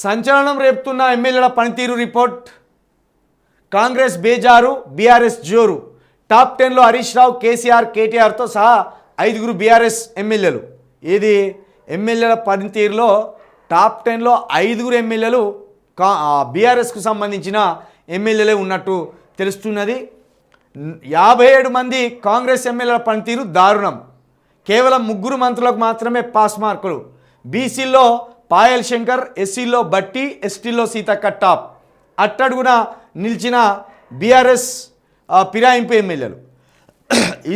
సంచలనం రేపుతున్న ఎమ్మెల్యేల పనితీరు రిపోర్ట్. కాంగ్రెస్ బేజారు బీఆర్ఎస్ జోరు. టాప్ టెన్లో హరీష్ రావు కేసీఆర్ కేటీఆర్తో సహా ఐదుగురు బీఆర్ఎస్ ఎమ్మెల్యేలు. ఇది ఎమ్మెల్యేల పనితీరులో టాప్ టెన్లో ఐదుగురు ఎమ్మెల్యేలు కా బీఆర్ఎస్కు సంబంధించిన ఎమ్మెల్యేలే ఉన్నట్టు తెలుస్తున్నది. యాభై ఏడు మంది కాంగ్రెస్ ఎమ్మెల్యేల పనితీరు దారుణం. కేవలం ముగ్గురు మంత్రులకు మాత్రమే పాస్ మార్కులు. బీసీల్లో పాయల్ శంకర్ ఎస్సీలో బట్టి ఎస్టీలో సీతక్క టాప్. అట్టడుగున నిలిచిన బీఆర్ఎస్ పిరాయింపు ఎమ్మెల్యేలు.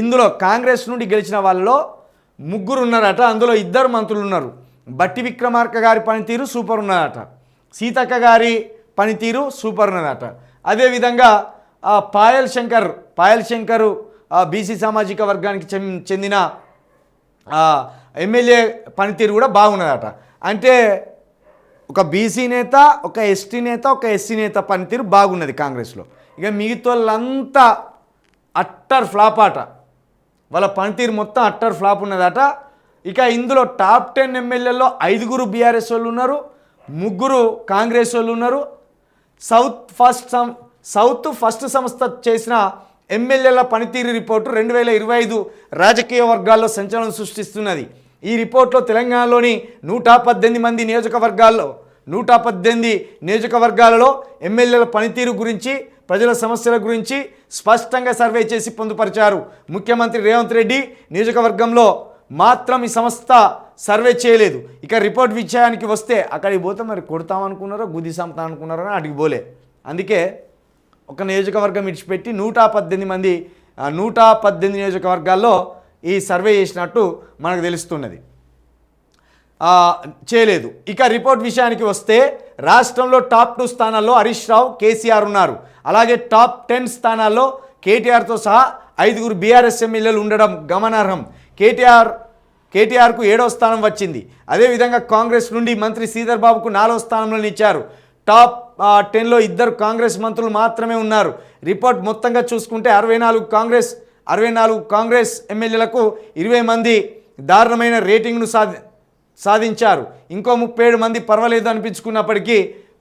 ఇందులో కాంగ్రెస్ నుండి గెలిచిన వాళ్ళలో ముగ్గురు ఉన్నారట అందులో ఇద్దరు మంత్రులు ఉన్నారు బట్టి విక్రమార్క గారి పనితీరు సూపర్ ఉన్నదట. సీతక్క గారి పనితీరు సూపర్ ఉన్నదట. అదేవిధంగా పాయల్ శంకర్ పాయల్ శంకర్ బీసీ సామాజిక వర్గానికి చెందిన ఎమ్మెల్యే పనితీరు కూడా బాగున్నదట. అంటే ఒక బీసీ నేత ఒక ఎస్టీ నేత ఒక ఎస్సీ నేత పనితీరు బాగున్నది కాంగ్రెస్లో. ఇక మిగతా వాళ్ళంతా అట్టర్ ఫ్లాప్ ఆట. వాళ్ళ పనితీరు మొత్తం అట్టర్ ఫ్లాప్ ఉన్నదట. ఇక ఇందులో టాప్ టెన్ ఎమ్మెల్యేలో ఐదుగురు బీఆర్ఎస్ వాళ్ళు ఉన్నారు ముగ్గురు కాంగ్రెస్ వాళ్ళు ఉన్నారు. సౌత్ ఫస్ట్ సం సౌత్ ఫస్ట్ సంస్థ చేసిన ఎమ్మెల్యేల పనితీరు రిపోర్టు రెండు వేల ఇరవై ఐదు రాజకీయ వర్గాల్లో సంచలనం సృష్టిస్తున్నది. ఈ రిపోర్ట్లో తెలంగాణలోని నూట పద్దెనిమిది మంది నియోజకవర్గాల్లో నూట పద్దెనిమిది నియోజకవర్గాలలో ఎమ్మెల్యేల పనితీరు గురించి ప్రజల సమస్యల గురించి స్పష్టంగా సర్వే చేసి పొందుపరిచారు. ముఖ్యమంత్రి రేవంత్ రెడ్డి నియోజకవర్గంలో మాత్రం ఈ సంస్థ సర్వే చేయలేదు. ఇక రిపోర్ట్ విషయానికి వస్తే అక్కడికి పోతే మరి కొడతామనుకున్నారో గుది సంపుతాం అనుకున్నారో అని అడిగి పోలే. అందుకే ఒక నియోజకవర్గం ఇడిచిపెట్టి నూట పద్దెనిమిది మంది నూట పద్దెనిమిది నియోజకవర్గాల్లో ఈ సర్వే చేసినట్టు మనకు తెలుస్తున్నది. చేయలేదు. ఇక రిపోర్ట్ విషయానికి వస్తే రాష్ట్రంలో టాప్ టూ స్థానాల్లో హరీష్ రావు కేసీఆర్ ఉన్నారు. అలాగే టాప్ టెన్ స్థానాల్లో కేటీఆర్తో సహా ఐదుగురు బీఆర్ఎస్ ఎమ్మెల్యేలు ఉండడం గమనార్హం. కేటీఆర్ కేటీఆర్కు ఏడో స్థానం వచ్చింది. అదేవిధంగా కాంగ్రెస్ నుండి మంత్రి శ్రీధర్ బాబుకు నాలుగో స్థానంలో నిలిచారు. టాప్ టెన్లో ఇద్దరు కాంగ్రెస్ మంత్రులు మాత్రమే ఉన్నారు. రిపోర్ట్ మొత్తంగా చూసుకుంటే అరవై నాలుగు కాంగ్రెస్ అరవై నాలుగు కాంగ్రెస్ ఎమ్మెల్యేలకు ఇరవై మంది దారుణమైన రేటింగ్ను సాధి సాధించారు. ఇంకో ముప్పై ఏడు మంది పర్వాలేదు అనిపించుకున్నప్పటికీ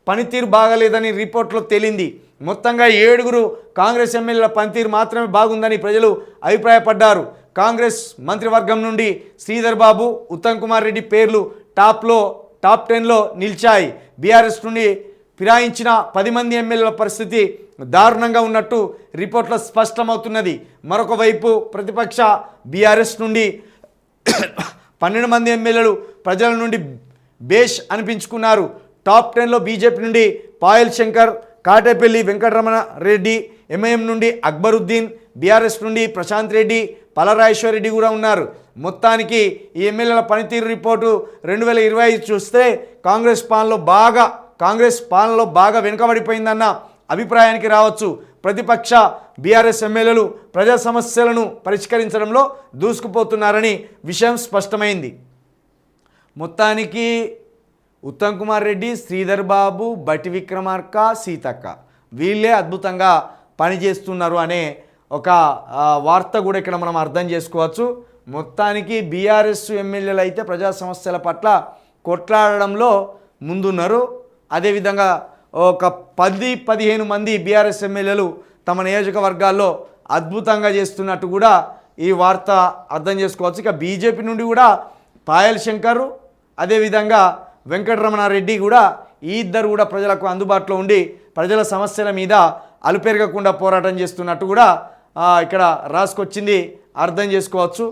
పనితీరు బాగలేదని రిపోర్ట్లో తేలింది. మొత్తంగా ఏడుగురు కాంగ్రెస్ ఎమ్మెల్యేల పనితీరు మాత్రమే బాగుందని ప్రజలు అభిప్రాయపడ్డారు. కాంగ్రెస్ మంత్రివర్గం నుండి శ్రీధర్ బాబు ఉత్తమ్ కుమార్ రెడ్డి పేర్లు టాప్లో టాప్ టెన్లో నిలిచాయి. బీఆర్ఎస్ నుండి ఫిరాయించిన పది మంది ఎమ్మెల్యేల పరిస్థితి దారుణంగా ఉన్నట్టు రిపోర్ట్లో స్పష్టమవుతున్నది. మరొక వైపు ప్రతిపక్ష బీఆర్ఎస్ నుండి పన్నెండు మంది ఎమ్మెల్యేలు ప్రజల నుండి బేష్ అనిపించుకున్నారు. టాప్ టెన్లో బీజేపీ నుండి పాయల్ శంకర్ కాటేపల్లి వెంకటరమణ రెడ్డి ఎంఐఎం నుండి అక్బరుద్దీన్ బీఆర్ఎస్ నుండి ప్రశాంత్ రెడ్డి పలరాజేశ్వర్ రెడ్డి కూడా ఉన్నారు. మొత్తానికి ఈ ఎమ్మెల్యేల పనితీరు రిపోర్టు రెండు వేల ఇరవై ఐదు చూస్తే కాంగ్రెస్ పాలనలో బాగా కాంగ్రెస్ పాలనలో బాగా వెనుకబడిపోయిందన్న అభిప్రాయానికి రావచ్చు. ప్రతిపక్ష బీఆర్ఎస్ ఎమ్మెల్యేలు ప్రజా సమస్యలను పరిష్కరించడంలో దూసుకుపోతున్నారని విషయం స్పష్టమైంది. మొత్తానికి ఉత్తమ్ కుమార్ రెడ్డి శ్రీధర్ బాబు బటి విక్రమార్క సీతక్క వీళ్ళే అద్భుతంగా పనిచేస్తున్నారు అనే ఒక వార్త కూడా ఇక్కడ మనం అర్థం చేసుకోవచ్చు. మొత్తానికి బీఆర్ఎస్ ఎమ్మెల్యేలు అయితే ప్రజా సమస్యల పట్ల కొట్లాడడంలో ముందున్నారు. అదేవిధంగా ఒక పది పదిహేను మంది బీఆర్ఎస్ ఎమ్మెల్యేలు తమ నియోజకవర్గాల్లో అద్భుతంగా చేస్తున్నట్టు కూడా ఈ వార్త అర్థం చేసుకోవచ్చు. ఇక బీజేపీ నుండి కూడా పాయల్ శంకర్ అదేవిధంగా వెంకటరమణారెడ్డి కూడా ఈ ఇద్దరు కూడా ప్రజలకు అందుబాటులో ఉండి ప్రజల సమస్యల మీద అలుపెరగకుండా పోరాటం చేస్తున్నట్టు కూడా ఇక్కడ రాసుకొచ్చింది. అర్థం చేసుకోవచ్చు.